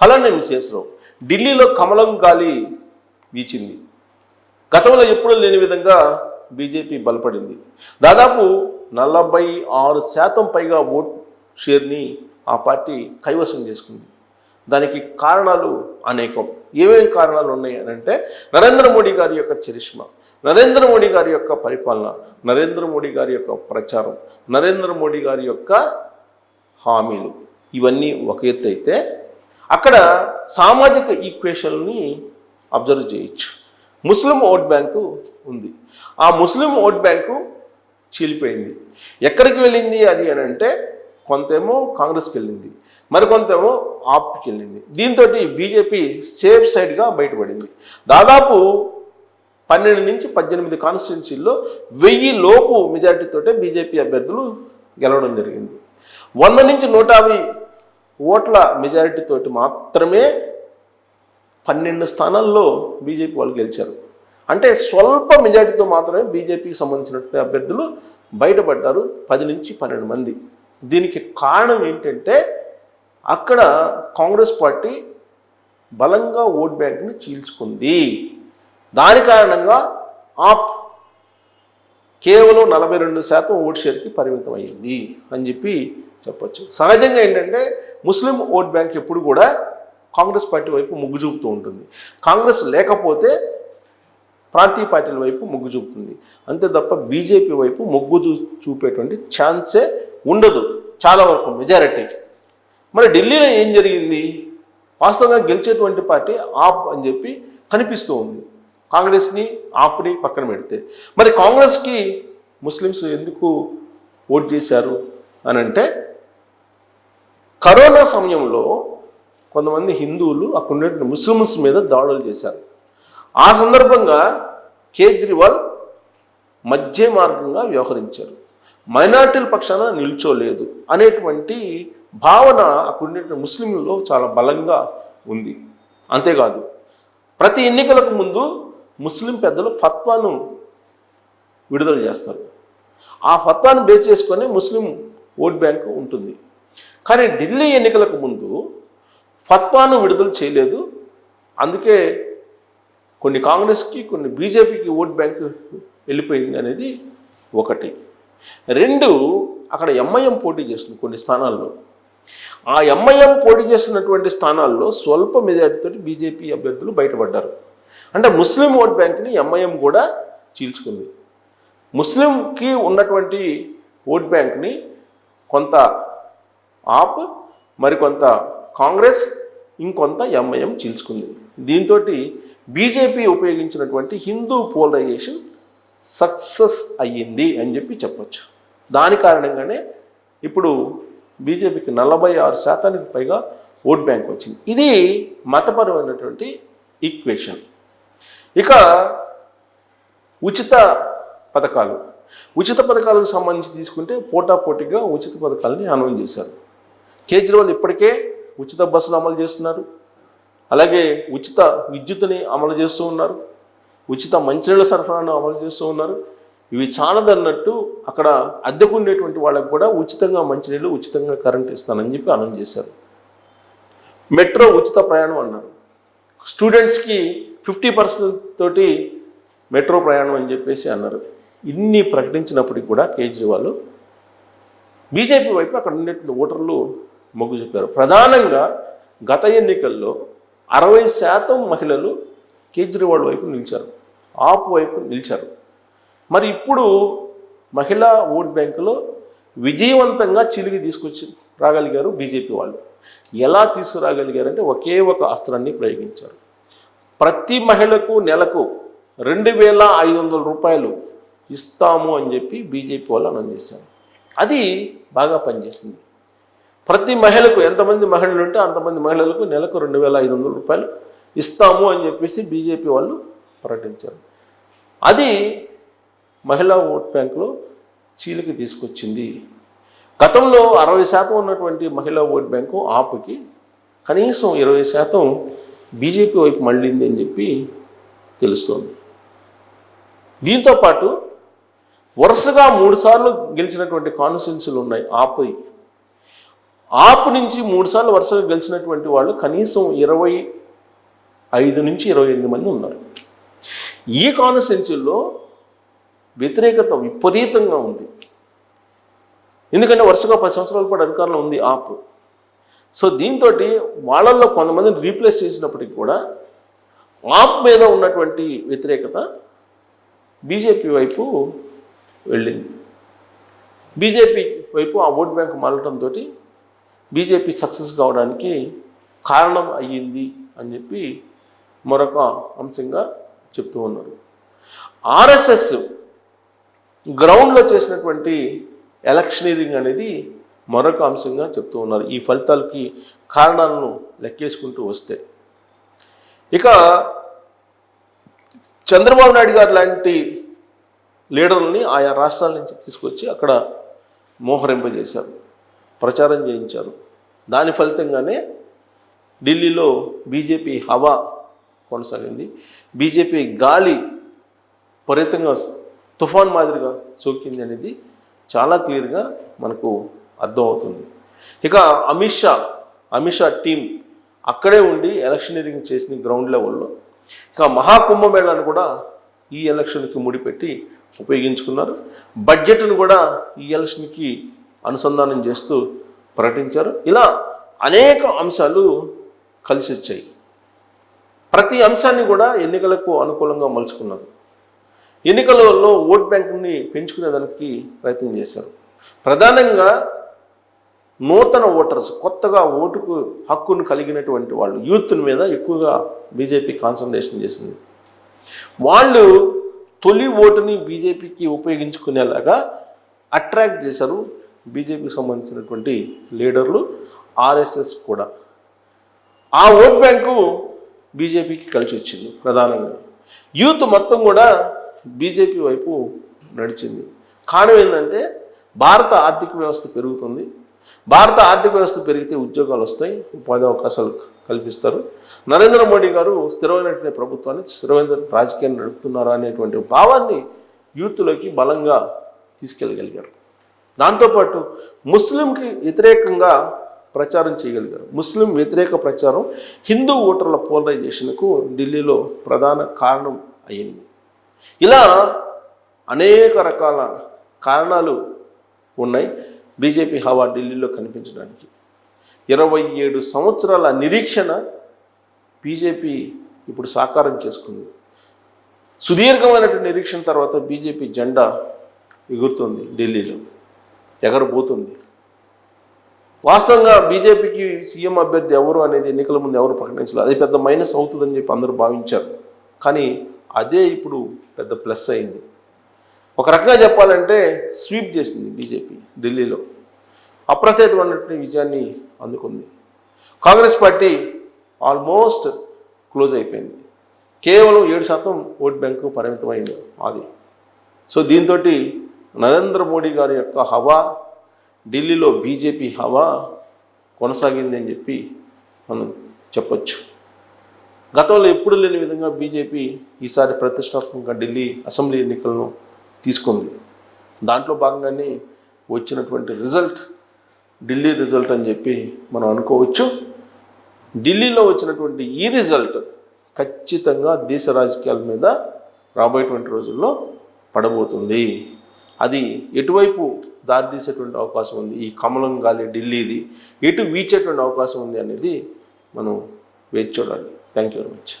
Hello నేను విశేషరావు ఢిల్లీలో కమలం గాలి వీచింది. గతంలో ఎప్పుడూ లేని విధంగా బీజేపీ బలపడింది. దాదాపు నలభై ఆరు శాతం పైగా ఓట్ షేర్ని ఆ పార్టీ కైవసం చేసుకుంది. దానికి కారణాలు అనేకం. ఏమేమి కారణాలు ఉన్నాయి అని అంటే నరేంద్ర మోడీ గారి యొక్క చరిష్మా నరేంద్ర మోడీ గారి యొక్క పరిపాలన నరేంద్ర మోడీ గారి యొక్క ప్రచారం నరేంద్ర మోడీ గారి యొక్క హామీలు. ఇవన్నీ ఒక ఎత్తు అయితే అక్కడ సామాజిక ఈక్వేషన్ని అబ్జర్వ్ చేయొచ్చు. ముస్లిం ఓట్ బ్యాంకు ఉంది. ఆ ముస్లిం ఓట్ బ్యాంకు చీలిపోయింది. ఎక్కడికి వెళ్ళింది అది అని అంటే కొంతేమో కాంగ్రెస్కి వెళ్ళింది. మరికొంతేమో ఆప్కి వెళ్ళింది. దీంతో బీజేపీ సేఫ్ సైడ్గా బయటపడింది. దాదాపు పన్నెండు నుంచి పద్దెనిమిది కాన్స్టిట్యున్సీల్లో వెయ్యి లోపు మెజారిటీతో బీజేపీ అభ్యర్థులు గెలవడం జరిగింది. వంద నుంచి నూట యాభై ఓట్ల మెజారిటీ తోటి మాత్రమే పన్నెండు స్థానాల్లో బీజేపీ వాళ్ళు గెలిచారు. అంటే స్వల్ప మెజారిటీతో మాత్రమే బీజేపీకి సంబంధించినటువంటి అభ్యర్థులు బయటపడ్డారు పది నుంచి పన్నెండు మంది. దీనికి కారణం ఏంటంటే అక్కడ కాంగ్రెస్ పార్టీ బలంగా ఓట్ బ్యాంక్ని చీల్చుకుంది. దాని కారణంగా ఆప్ కేవలం నలభై రెండు శాతం ఓట్ షేర్కి పరిమితం అయింది అని చెప్పి చెప్పొచ్చు. సహజంగా ఏంటంటే ముస్లిం ఓట్ బ్యాంక్ ఎప్పుడు కూడా కాంగ్రెస్ పార్టీ వైపు మొగ్గు చూపుతూ ఉంటుంది. కాంగ్రెస్ లేకపోతే ప్రాంతీయ పార్టీల వైపు మొగ్గు చూపుతుంది. అంతే తప్ప బీజేపీ వైపు మొగ్గు చూ చూపేటువంటి ఛాన్సే ఉండదు. చాలా వరకు మెజారిటీ. మరి ఢిల్లీలో ఏం జరిగింది? వాస్తవంగా గెలిచేటువంటి పార్టీ ఆప్ అని చెప్పి కనిపిస్తూ ఉంది. కాంగ్రెస్ని ఆప్ని పక్కన పెడితే. మరి కాంగ్రెస్కి ముస్లిమ్స్ ఎందుకు ఓట్ చేశారు? అని అంటే కరోనా సమయంలో కొంతమంది హిందువులు అక్కడ ఉండే ముస్లిమ్స్ మీద దాడులు చేశారు. ఆ సందర్భంగా కేజ్రీవాల్ మధ్య మార్గంగా వ్యవహరించారు. మైనార్టీల పక్షాన నిల్చోలేదు అనేటువంటి భావన అక్కడ ముస్లింలో ముస్లింలలో చాలా బలంగా ఉంది. అంతేకాదు ప్రతి ఎన్నికలకు ముందు ముస్లిం పెద్దలు ఫత్వాను విడుదల చేస్తారు. ఆ ఫత్వాను బేస్ చేసుకొని ముస్లిం ఓట్ బ్యాంక్ ఉంటుంది. కానీ ఢిల్లీ ఎన్నికలకు ముందు ఫత్వాను విడుదల చేయలేదు. అందుకే కొన్ని కాంగ్రెస్కి కొన్ని బీజేపీకి ఓట్ బ్యాంక్ వెళ్ళిపోయింది అనేది ఒకటి. రెండు అక్కడ ఎంఐఎం పోటీ చేస్తుంది కొన్ని స్థానాల్లో. ఆ ఎంఐఎం పోటీ చేస్తున్నటువంటి స్థానాల్లో స్వల్ప మెజార్టీతో బీజేపీ అభ్యర్థులు బయటపడ్డారు. అంటే ముస్లిం ఓట్ బ్యాంక్ని ఎంఐఎం కూడా చీల్చుకుంది. ముస్లింకి ఉన్నటువంటి ఓట్ బ్యాంక్ని కొంత ఆప్ మరికొంత కాంగ్రెస్ ఇంకొంత ఎంఐఎం చీల్చుకుంది. దీంతో బీజేపీ ఉపయోగించినటువంటి హిందూ పోలరైజేషన్ సక్సెస్ అయ్యింది అని చెప్పి చెప్పొచ్చు. దాని కారణంగానే ఇప్పుడు బీజేపీకి నలభై ఆరు శాతానికి పైగా ఓట్ బ్యాంక్ వచ్చింది. ఇది మతపరమైనటువంటి ఈక్వేషన్. ఇక ఉచిత పథకాలు. ఉచిత పథకాలకు సంబంధించి తీసుకుంటే పోటాపోటీగా ఉచిత పథకాలని అనౌన్స్ చేశారు. కేజ్రీవాల్ ఇప్పటికే ఉచిత బస్సులు అమలు చేస్తున్నారు. అలాగే ఉచిత విద్యుత్తుని అమలు చేస్తూ ఉన్నారు. ఉచిత మంచినీళ్ళ సరఫరాను అమలు చేస్తూ ఉన్నారు. ఇవి చాలదన్నట్టు అక్కడ అద్దెకు ఉండేటువంటి వాళ్ళకు కూడా ఉచితంగా మంచినీళ్ళు ఉచితంగా కరెంట్ ఇస్తానని చెప్పి అనౌన్స్ చేశారు. మెట్రో ఉచిత ప్రయాణం అన్నారు. స్టూడెంట్స్కి ఫిఫ్టీ పర్సెంట్ తోటి మెట్రో ప్రయాణం అని చెప్పేసి అన్నారు. ఇన్ని ప్రకటించినప్పటికీ కూడా కేజ్రీవాల్ బీజేపీ వైపు అక్కడ ఉండేటువంటి ఓటర్లు మొగ్గు చూపారు. ప్రధానంగా గత ఎన్నికల్లో అరవై శాతం మహిళలు కేజ్రీవాల్ వైపు నిలిచారు. ఆపు వైపు నిలిచారు. మరి ఇప్పుడు మహిళా ఓట్ బ్యాంకులో విజయవంతంగా చిలిగి తీసుకొచ్చి రాగలిగారు బీజేపీ వాళ్ళు. ఎలా తీసుకురాగలిగారంటే ఒకే ఒక అస్త్రాన్ని ప్రయోగించారు. ప్రతి మహిళకు నెలకు రెండు వేల ఐదు వందల రూపాయలు ఇస్తాము అని చెప్పి బీజేపీ వాళ్ళు అనౌన్స్ చేశారు. అది బాగా పనిచేసింది. ప్రతి మహిళకు ఎంతమంది మహిళలు ఉంటే అంతమంది మహిళలకు నెలకు రెండు వేల ఐదు వందల రూపాయలు ఇస్తాము అని చెప్పేసి బీజేపీ వాళ్ళు ప్రకటించారు. అది మహిళా ఓట్ బ్యాంకులో చీలికి తీసుకొచ్చింది. గతంలో అరవై శాతం ఉన్నటువంటి మహిళా ఓట్ బ్యాంకు ఆపుకి కనీసం ఇరవై శాతం బీజేపీ వైపు మళ్ళింది అని చెప్పి తెలుస్తోంది. దీంతో పాటు వరుసగా మూడుసార్లు గెలిచినటువంటి కాన్స్టిట్యున్సీలు ఉన్నాయి ఆపై. ఆపు నుంచి మూడు సార్లు వరుసగా గెలిచినటువంటి వాళ్ళు కనీసం ఇరవై ఐదు నుంచి ఇరవై ఎనిమిది మంది ఉన్నారు. ఈ కాన్స్టిట్యున్సీల్లో వ్యతిరేకత విపరీతంగా ఉంది. ఎందుకంటే వరుసగా పది సంవత్సరాల పాటు అధికారంలో ఉంది ఆప్. సో దీంతో వాళ్ళల్లో కొంతమందిని రీప్లేస్ చేసినప్పటికీ కూడా ఆప్ మీద ఉన్నటువంటి వ్యతిరేకత బీజేపీ వైపు వెళ్ళింది. బీజేపీ వైపు ఆ ఓట్ బ్యాంక్ మారటంతో బీజేపీ సక్సెస్ కావడానికి కారణం అయ్యింది అని చెప్పి మరొక అంశంగా చెప్తూ ఉన్నారు. ఆర్ఎస్ఎస్ గ్రౌండ్లో చేసినటువంటి ఎలక్షనీరింగ్ అనేది మరొక అంశంగా చెప్తూ ఉన్నారు. ఈ ఫలితాలకి కారణాలను లెక్కేసుకుంటూ వస్తే. ఇక చంద్రబాబు నాయుడు గారు లాంటి లీడర్లని ఆయా రాష్ట్రాల నుంచి తీసుకొచ్చి అక్కడ మోహరింపజేశారు ప్రచారం చేయించారు. దాని ఫలితంగానే ఢిల్లీలో బీజేపీ హవా కొనసాగింది. బీజేపీ గాలి పరితంగా తుఫాన్ మాదిరిగా సోకింది అనేది చాలా క్లియర్గా మనకు అర్థమవుతుంది. ఇక అమిత్ షా అమిత్ షా టీం అక్కడే ఉండి ఎలక్షనీరింగ్ చేసిన గ్రౌండ్ లెవెల్లో ఇక మహాకుంభమేళాను కూడా ఈ ఎలక్షన్కి ముడిపెట్టి ఉపయోగించుకున్నారు. బడ్జెట్ను కూడా ఈ ఎలక్షన్కి అనుసంధానం చేస్తూ ప్రకటించారు. ఇలా అనేక అంశాలు కలిసి వచ్చాయి. ప్రతి అంశాన్ని కూడా ఎన్నికలకు అనుకూలంగా మలుచుకున్నారు. ఎన్నికలలో ఓట్ బ్యాంకుని పెంచుకునేదానికి ప్రయత్నం చేశారు. ప్రధానంగా నూతన ఓటర్స్ కొత్తగా ఓటుకు హక్కును కలిగినటువంటి వాళ్ళు యూత్ మీద ఎక్కువగా బీజేపీ కాన్సన్ట్రేషన్ చేసింది. వాళ్ళు తొలి ఓటుని బీజేపీకి ఉపయోగించుకునేలాగా అట్రాక్ట్ చేశారు. బీజేపీకి సంబంధించినటువంటి లీడర్లు ఆర్ఎస్ఎస్ కూడా. ఆ ఓట్ బ్యాంకు బీజేపీకి కలిసి వచ్చింది ప్రధానంగా. యూత్ మొత్తం కూడా బీజేపీ వైపు నడిచింది. కారణం ఏంటంటే భారత ఆర్థిక వ్యవస్థ పెరుగుతుంది. భారత ఆర్థిక వ్యవస్థ పెరిగితే ఉద్యోగాలు వస్తాయి ఉపాధి అవకాశాలు కల్పిస్తారు. నరేంద్ర మోడీ గారు స్థిరమైనటువంటి ప్రభుత్వాన్ని స్థిరమైన రాజకీయాన్ని నడుపుతున్నారు అనేటువంటి భావాన్ని యూత్లోకి బలంగా తీసుకెళ్ళగలిగారు. దాంతోపాటు ముస్లింకి వ్యతిరేకంగా ప్రచారం చేయగలిగారు. ముస్లిం వ్యతిరేక ప్రచారం హిందూ ఓటర్ల పోలరైజేషన్కు ఢిల్లీలో ప్రధాన కారణం అయింది ఇలా అనేక రకాల కారణాలు ఉన్నాయి బీజేపీ హవా ఢిల్లీలో కనిపించడానికి. ఇరవై ఏడు సంవత్సరాల నిరీక్షణ బీజేపీ ఇప్పుడు సాకారం చేసుకుంది. సుదీర్ఘమైనటువంటి నిరీక్షణ తర్వాత బీజేపీ జెండా ఎగురుతుంది ఢిల్లీలో. ఎగరబోతుంది. వాస్తవంగా బీజేపీకి సీఎం అభ్యర్థి ఎవరు అనేది ఎన్నికల ముందు ఎవరు ప్రకటించలేదు. అది పెద్ద మైనస్ అవుతుందని చెప్పి అందరూ భావించారు. కానీ అదే ఇప్పుడు పెద్ద ప్లస్ అయింది. ఒక రకంగా చెప్పాలంటే స్వీప్ చేసింది బీజేపీ ఢిల్లీలో. అప్రత్యేకమైనటువంటి విజయాన్ని అందుకుంది. కాంగ్రెస్ పార్టీ ఆల్మోస్ట్ క్లోజ్ అయిపోయింది. కేవలం ఏడు శాతం ఓట్ బ్యాంకు పరిమితమైంది అది సో దీంతో నరేంద్ర మోడీ గారి యొక్క హవా ఢిల్లీలో బీజేపీ హవా కొనసాగింది అని చెప్పి మనం చెప్పచ్చు. గతంలో ఎప్పుడు లేని విధంగా బీజేపీ ఈసారి ప్రతిష్టాత్మకంగా ఢిల్లీ అసెంబ్లీ ఎన్నికలను తీసుకుంది. దాంట్లో భాగంగానే వచ్చినటువంటి రిజల్ట్ ఢిల్లీ రిజల్ట్ అని చెప్పి మనం అనుకోవచ్చు. ఢిల్లీలో వచ్చినటువంటి ఈ రిజల్ట్ ఖచ్చితంగా దేశ రాజకీయాల మీద రాబోయేటువంటి రోజుల్లో పడబోతుంది. అది ఎటువైపు దారితీసేటువంటి అవకాశం ఉంది? ఈ కమలం గాలి ఢిల్లీది ఎటు వీచేటువంటి అవకాశం ఉంది అనేది మనం వేచి చూడాలి. Thank you very much